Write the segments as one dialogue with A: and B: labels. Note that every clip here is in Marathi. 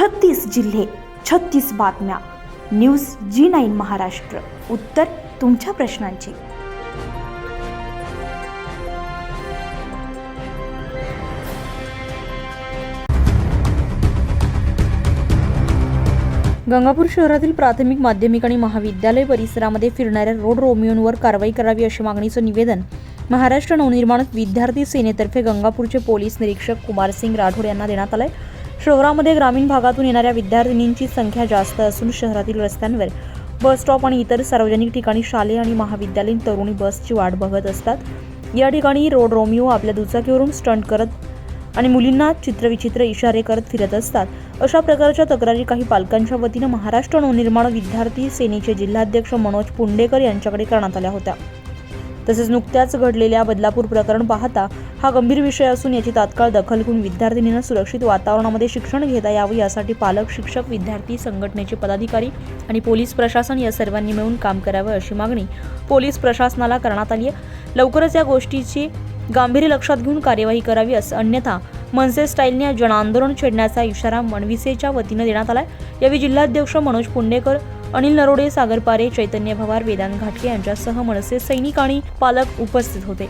A: छत्तीस जिल्हे छत्तीस बातम्या. News G nine Maharashtra. उत्तर तुमच्या प्रश्नांची.
B: गंगापूर शहरातील प्राथमिक माध्यमिक आणि महाविद्यालय परिसरामध्ये फिरणाऱ्या रोड रोमियोंवर कारवाई करावी अशी मागणीचं निवेदन महाराष्ट्र नवनिर्माण विद्यार्थी सेनेतर्फे गंगापूरचे पोलीस निरीक्षक कुमारसिंग राठोड यांना देण्यात आलंय. शहरामध्ये ग्रामीण भागातून येणाऱ्या विद्यार्थिनींची संख्या जास्त असून शहरातील रस्त्यांवर बस स्टॉप आणि इतर सार्वजनिक ठिकाणी शालेय आणि महाविद्यालयीन तरुणी बसची वाट बघत असतात. या ठिकाणी रोड रोमिओ आपल्या दुचाकीवरून स्टंट करत आणि मुलींना चित्रविचित्र इशारे करत फिरत असतात. अशा प्रकारच्या तक्रारी काही पालकांच्या वतीनं महाराष्ट्र नवनिर्माण विद्यार्थी सेनेचे जिल्हाध्यक्ष मनोज पुंडेकर यांच्याकडे करण्यात आल्या होत्या. तसेच नुकत्याच घडलेल्या बदलापूर प्रकरण पाहता हा गंभीर विषय असून याची तात्काळ दखल घेऊन विद्यार्थिनींना सुरक्षित वातावरणामध्ये शिक्षण घेता यावं यासाठी पालक शिक्षक विद्यार्थी संघटनेचे पदाधिकारी आणि पोलीस प्रशासन या सर्वांनी मिळून काम करावं अशी मागणी पोलीस प्रशासनाला करण्यात आली आहे. लवकरच या गोष्टीची गांभीर्य लक्षात घेऊन कार्यवाही करावी असं अन्यथा मनसे स्टाईलने जनआंदोलन छेडण्याचा इशारा मनविसेच्या वतीनं देण्यात आलाय. यावेळी जिल्हाध्यक्ष मनोज पुंडेकर अनिल नरोडे सागर पारे चैतन्य भवार वेदांत घाटके यांच्यासह मनसे सैनिक आणि पालक उपस्थित होते.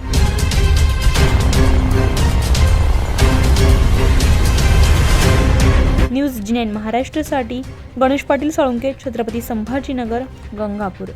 B: न्यूज जिनेन महाराष्ट्रासाठी गणेश पाटील साळुंके छत्रपती संभाजीनगर गंगापूर.